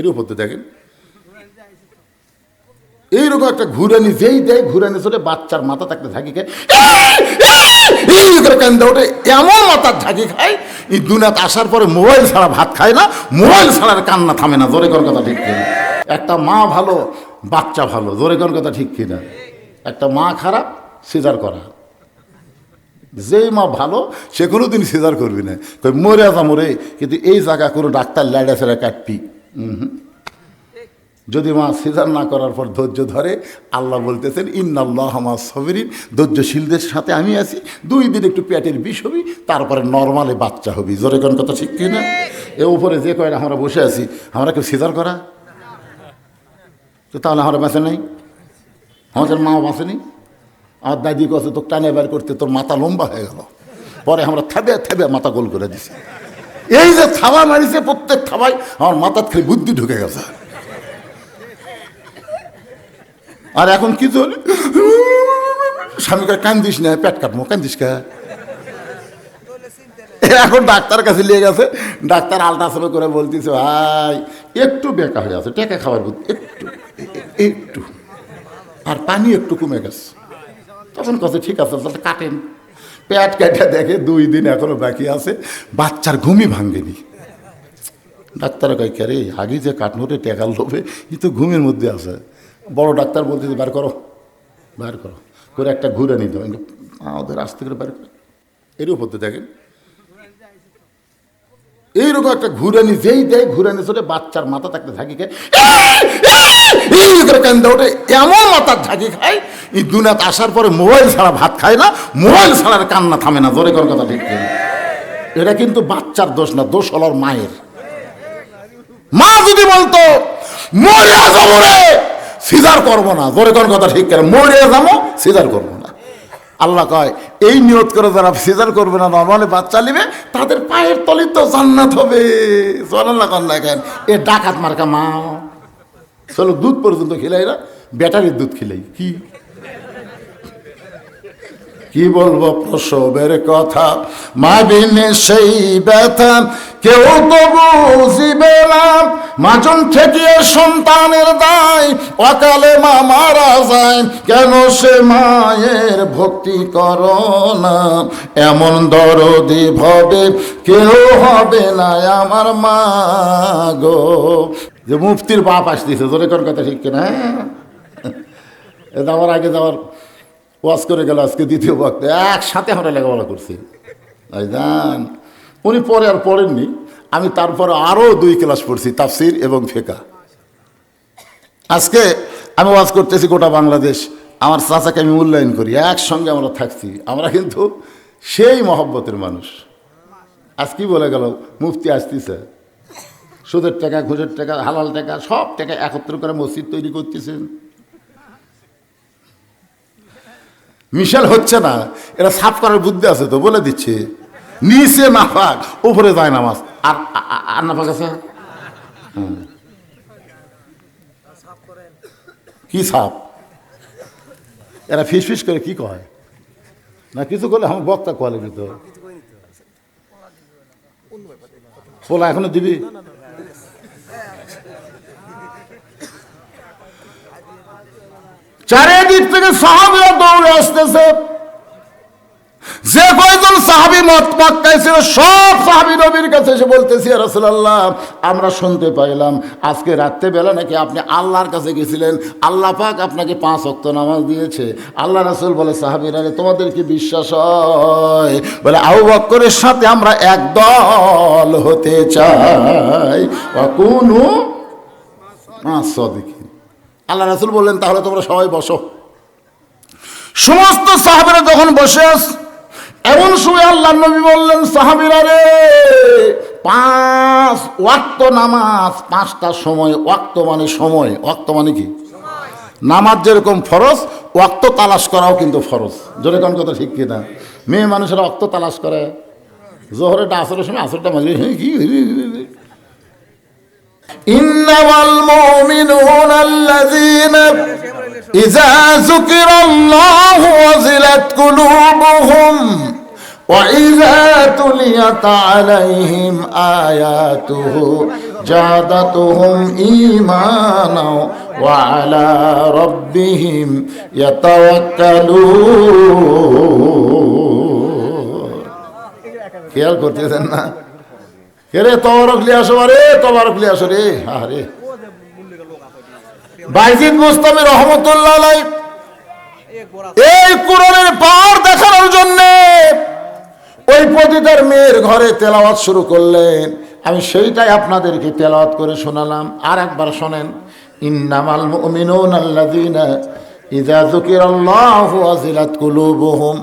এর উপর তো দেখেন। এইরকম একটা ঘুরানি যেই দেয়, ঘুরানি চলে, বাচ্চার মাথা থাকতে ঝাঁকি খায়। এই করে কান্দা ওঠে এমন মাথার ঝাঁকি খায়, এই দুনিয়াতে আসার পরে মোবাইল ছাড়া ভাত খায় না, মোবাইল ছাড়া আর কান্না থামে না, জোরে কোন কথা ঠিক কিনা? একটা মা ভালো, বাচ্চা ভালো, জোরে কোন কথা ঠিক কিনা? একটা মা খারাপ, সিজার করা। যেই মা ভালো, সে কোনো দিন সিজার করবি না। কই, মরে যা মরে, কিন্তু এই জায়গা কোনো ডাক্তার ল্যাডা ছেড়ে কাটবি। যদি মা সিজার না করার পর ধৈর্য ধরে, আল্লাহ বলতেছেন, ইন্নাল্লাহ আমার সবেরিন ধৈর্যশীলদের সাথে আমি আছি। দুই দিন একটু পেটের বিষ হবি, তারপরে নর্মালে বাচ্চা হবি। জোরে কোন কথা ঠিক কি না এ উপরে যে কয়েন আমরা বসে আছি। আমরা কেউ সিজার করা? তো তাহলে আমরা বাঁচে নাই? আমাদের মা বাঁচেনি আমার দাদি কছে তো টানে বের করতে তোর মাথা লম্বা হয়ে গেল। পরে আমরা থেবে থেবে মাথা গোল করে দিছি। এই যে থাবা মারিছে, প্রত্যেক থাবায় আমার মাথার খেয়ে বুদ্ধি ঢুকে গেছে। আর এখন কি চল স্বামীকে কান্দিস না, পেট কাটবো কান্দিস কা? এখন ডাক্তার কাছে নিয়ে গেছে, ডাক্তার আলট্রাসাউন্ড করে বলতেছে, ভাই, একটু বেকা হয়ে আছে, টেকা খাওয়ার বুদ্ধি, একটু একটু। আর পানি একটু কমে গেছে। তখন কথা ঠিক আছে কাটেন। পেট কেটে দেখে দুই দিন এখনও বাকি আছে, বাচ্চার ঘুমই ভাঙ্গেনি ডাক্তার কয়, কে রে আগে যে কাটনোটে টেকার লোভে, ই তো ঘুমের মধ্যে আছে। বড় ডাক্তার বলতেছে, বার করো বার করো, করে একটা ঘুরে নিতে হবে আমাদের আসতে করে বার করো। এর উপর দেখেন, এইরকম একটা ঘুরানি যেই দেয় ঘুরানি চলে, বাচ্চার মাথা থাকতে খায় করে ওঠে এমন মাথার ঝাঁকি খায়, এই দুনিয়াতে আসার পরে মোবাইল ছাড়া ভাত খায় না, মোবাইল ছাড়া কান্না থামে না, জোরে কোন কথা ঠিক কিনা। এটা কিন্তু বাচ্চার দোষ না, দোষ হল মায়ের। মা যদি বলতো, মরিয়া যাব রে, সিজার করব না। জোরে কোন কথা ঠিক কেন, মরিয়া যাব, সিজার করব না। আল্লাহ কয়, এই নিয়ত করে যারা সিজার করবে না, নর্মালি বাচ্চা নিবে, তাদের পায়ের তলি তো জান্নাত হবে। জনাল্লাহ কন দেখেন এ ডাকাত মার্কা মা চলো দুধ পর্যন্ত খেলাই না ব্যাটারির দুধ খেলাই কি? কি বলব প্রসবের কথা? মা বিনে সেই ব্যথা কেউ তো বুঝিবে না। মাজন ঠেকিয়ে সন্তানের দায় অকালে মা মারা যায়। কেন সে মায়ের ভক্তি কর না? এমন দরদি ভবে কেউ হবে না আমার মা গো। যে মুফতির বাপ আসতেছে তোর কোন কথা ঠিক কিনা এ এটা আমার আগে যাওয়ার ওয়াজ করে গেল আজকে দ্বিতীয় বক্তে। একসাথে আমরা লেখাপড়া করছি। জান উনি পরে আর পড়েননি। আমি তারপরে আরও দুই ক্লাস পড়ছি, তাফসির এবং ফেকা। আজকে আমি ওয়াজ করতেছি গোটা বাংলাদেশ। আমার চাচাকে আমি মূল্যায়ন করি, একসঙ্গে আমরা থাকছি। আমরা কিন্তু সেই মহব্বতের মানুষ। আজ কি বলে গেল, মুফতি আসতেছে। সুদের টাকা, ঘুষের টাকা, হালাল টাকা, সব টাকা একত্র করে মসজিদ তৈরি করতেছেন। মিশেল হচ্ছে না এরা সাফ করার বুদ্ধি আছে তো বলে দিচ্ছে। নিচে নাফাক উপরে যায় নামাজ। আর আর নাফাক আছে। কি সাপ এরা ফিস ফিস করে কি কয়? না কিছু করলে আমার বক্তা কলে তো। পোলা এখনও দিবি? চারিদিক থেকে সাহাবিরা দৌড়ে আসতেছে। যে কয়জন সাহাবি মত মক্কায় ছিল সব সাহাবি নবীর কাছে এসে বলতেছি রসুল্লাহ আমরা শুনতে পাইলাম, আজকে রাত্রেবেলা নাকি আপনি আল্লাহর কাছে গেছিলেন, আল্লাহ পাক আপনাকে পাঁচ অক্ত নামাজ দিয়েছে। আল্লাহ রাসুল বলে সাহাবিরা তোমাদের কি বিশ্বাস হয়? বলে, আবু বক্করের সাথে আমরা একদল হতে চাই। কোনো সদিকি আল্লাহ রাসুল বললেন, তাহলে তোমরা সবাই বসো। সমস্ত সাহাবিরা যখন বসে আস, এমন সময় আল্লাহ নবী বললেন, সাহাবিরা রে, পাঁচ ওয়াক্ত নামাজ, পাঁচটা সময়, ওয়াক্ত মানে সময়, ওয়াক্ত মানে কি? নামাজ যেরকম ফরজ, ওয়াক্ত তালাশ করাও কিন্তু ফরজ। জোরে কোন কথা ঠিক কিনা? মেয়ে মানুষেরা অক্ত তালাশ করে। জোহরেটা আসরের সময় আসরটা মাঝে হ্যাঁ কি? إنما المؤمنون الذين إذا ذكر الله وزلت قلوبهم وإذا تليت عليهم آياته زادتهم إيمانا وعلى ربهم يتوكلون খেয়াল করতেছেন না কে রে তবরক লিয়ে আসো তবরক লিয়ে আসো রে বাইজিদ মুস্তামি রহমতুল্লাহ এই কোরআনের পাওয়ার দেখানোর জন্য ওই পতিতার মেয়ের ঘরে তেলাওয়াত শুরু করলেন। আমি সেইটাই আপনাদেরকে তেলাওয়াত করে শোনালাম। আর একবার শোনেন, ইন্নামাল মুমিনুন আল্লাযীনা ইযা যুকিরাল্লাহু ওয়াজিলাত কুলুবুহুম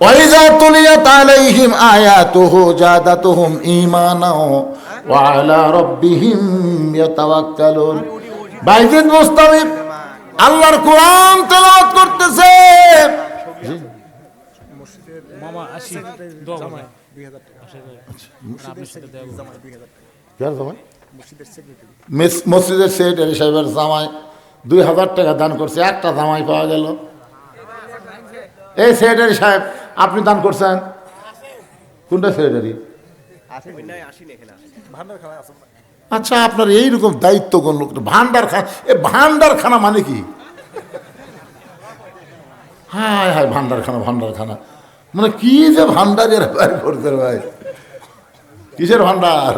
ওয়া ইযা তুলিয়াত আলাইহিম আয়াতুহু জাদাতুহুম ঈমানা ওয়া আলা রাব্বিহিম ইয়াতাওয়াক্কালুন। বাইজিদ মুস্তামিদ আল্লাহর কোরআন তেলাওয়াত করতেছে। মামা আসি দোয়া করবেন। আপনার সাথে দেওয়া কার। জামাই মিস- মসজিদের সেক্রেটারি সাহেবের জামাই। দুই হাজার টাকা দান করছে একটা জামাই পাওয়া গেল। এই সেক্রেটারি সাহেব আপনি দান করছেন? কোনটা সেক্রেটারি? আচ্ছা আপনার এইরকম দায়িত্ব কোন লোক? ভান্ডার খানা এ ভান্ডার খানা মানে কি? হায় হায় ভান্ডার খানা ভান্ডার খানা মানে কি যে ভান্ডারের করতে ভাই? কিসের ভান্ডার?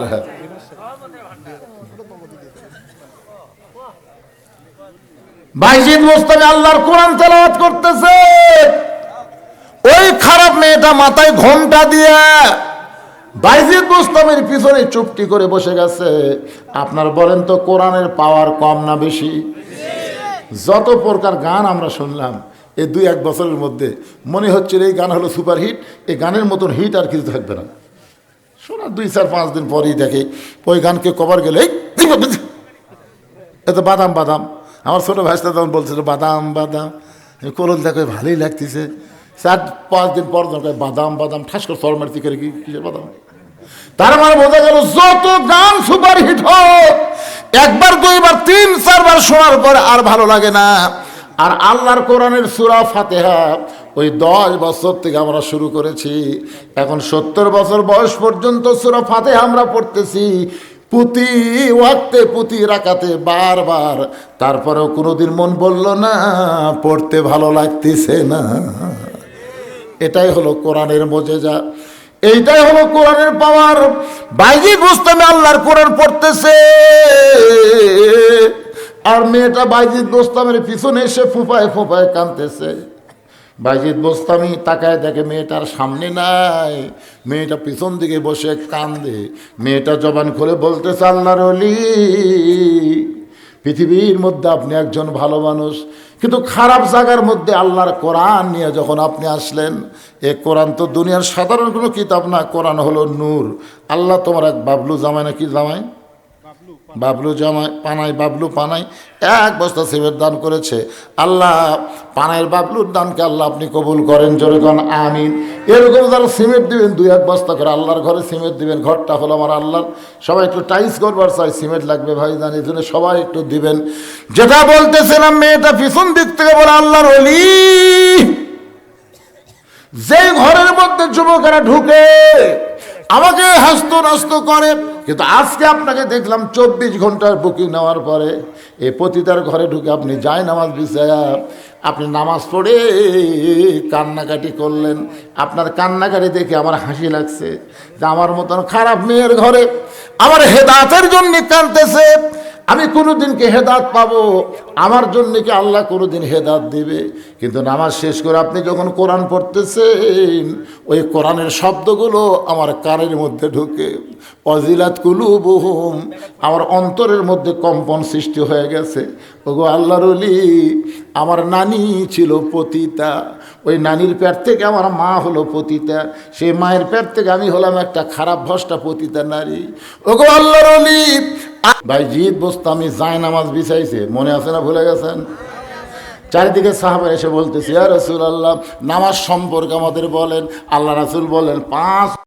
বাইজিদ মোস্তামি আল্লাহর কোরআন তেলাওয়াত করতেছে ওই খারাপ মেয়েটা মাথায় ঘোমটা দিয়া বাইজিদ মোস্তামের পিছনে চুপটি করে বসে গেছে আপনার বলেন তো কোরআনের পাওয়ার কম না বেশি যত প্রকার গান আমরা শুনলাম এই দুই এক বছরের মধ্যে মনে হচ্ছিল এই গান হলো সুপার হিট এই গানের মতন হিট আর কিছু থাকবে না শোনা দুই চার পাঁচ দিন পরেই দেখে ওই গানকে কভার গেলে এত বাদাম বাদাম আমার ছোটো ভাইসটা তখন বলছিল, বাদাম বাদাম। করল দেখো ভালোই লাগতেছে। চার, পাঁচ দিন পর দরকার বাদাম বাদাম। ঠাস করে ফল মারতি করে কি, কিসের বাদাম? তার মানে বোঝা গেল যত গান সুপার হিট হোক, একবার, দুইবার, তিন, চারবার শোনার পর আর ভালো লাগে না। আর আল্লাহর কোরআনের সুরা ফাতেহা ওই দশ বছর থেকে আমরা শুরু করেছি। এখন সত্তর বছর বয়স পর্যন্ত সুরা ফাতেহা আমরা পড়তেছি। পুঁতি ওয়াক্তে, পুঁতি রাখাতে বারবার। তারপরেও কোনোদিন মন বলল না, পড়তে ভালো লাগতেছে না। এটাই হলো কোরআনের মজেজা। এইটাই হলো কোরআনের পাওয়ার। বাইজি বুঝতামে আল্লাহর কোরআন পড়তেছে। আর মেয়েটা বাইজিদ বোস্তামের পিছনে এসে ফুপায় ফুপায় কানতেছে বাইজিদ বোস্তামি তাকায় দেখে মেয়েটার সামনে নাই। মেয়েটা পিছন দিকে বসে কান্দে। মেয়েটা জবান খুলে বলতেছে আল্লাহর অলি পৃথিবীর মধ্যে আপনি একজন ভালো মানুষ। কিন্তু খারাপ জায়গার মধ্যে আল্লাহর কোরআন নিয়ে যখন আপনি আসলেন, এ কোরআন তো দুনিয়ার সাধারণ কোনো কিতাব না, কোরআন হলো নূর। আল্লাহ তোমার এক বাবলু জামাই নাকি জামাই? বাবলু জামাই, পানাই বাবলু পানাই, এক বস্তা সিমেন্ট দান করেছে। আল্লাহ, পানাইয়ের বাবলুর দানকে আল্লাহ আপনি কবুল করেন, জোরে আমিন। এরকম যারা সিমেন্ট দিবেন দুই এক বস্তা করে, আল্লাহর ঘরে সিমেন্ট দিবেন, ঘরটা হলো আমার আল্লাহর। সবাই একটু টাইস করবার চাই সিমেন্ট লাগবে ভাই, জানি, এই জন্য সবাই একটু দিবেন। যেটা বলতেছিলাম মেয়েটা পিছন দিক থেকে বলে আল্লাহর অলি যে ঘরের মধ্যে যুবকেরা ঢুকে আমাকে হাস্ত নাস্ত করে। কিন্তু আজকে আপনাকে দেখলাম চব্বিশ ঘণ্টার বুকিং নেওয়ার পরে এ পতিতার ঘরে ঢুকে আপনি যায় নামাজ বিষয়া। আপনি নামাজ পড়ে কান্নাকাটি করলেন। আপনার কান্নাকাটি দেখে আমার হাসি লাগছে যে আমার মতন খারাপ মেয়ের ঘরে আমার হেদাতের জন্য কানতেছে আমি কোনোদিনকে হেদাত পাবো? আমার জন্য কি আল্লাহ কোনোদিন হেদাত দিবে? কিন্তু নামাজ শেষ করে আপনি যখন কোরআন পড়তেছেন, ওই কোরআনের শব্দগুলো আমার কানের মধ্যে ঢুকে, অজিলাত কুলু বহুম আমার অন্তরের মধ্যে কম্পন সৃষ্টি হয়ে গেছে। ওগো আল্লাহর আমার নানি ছিল পতিতা। ওই নানির পেট থেকে আমার মা হলো পতিতা। সেই মায়ের পেট থেকে আমি হলাম একটা খারাপ ভষ্টা পতিতা নারী। ওগো আল্লাহর ভাই, জিদ বস্তামি জায় নামাজ বিছাইছে, মনে আছে না ভুলে গেছেন? চারিদিকে সাহাবা এসে বলতেছি, ইয়া রসুল আল্লাহ নামাজ সম্পর্কে আমাদের বলেন, আল্লাহ রাসুল বলেন, পাঁচ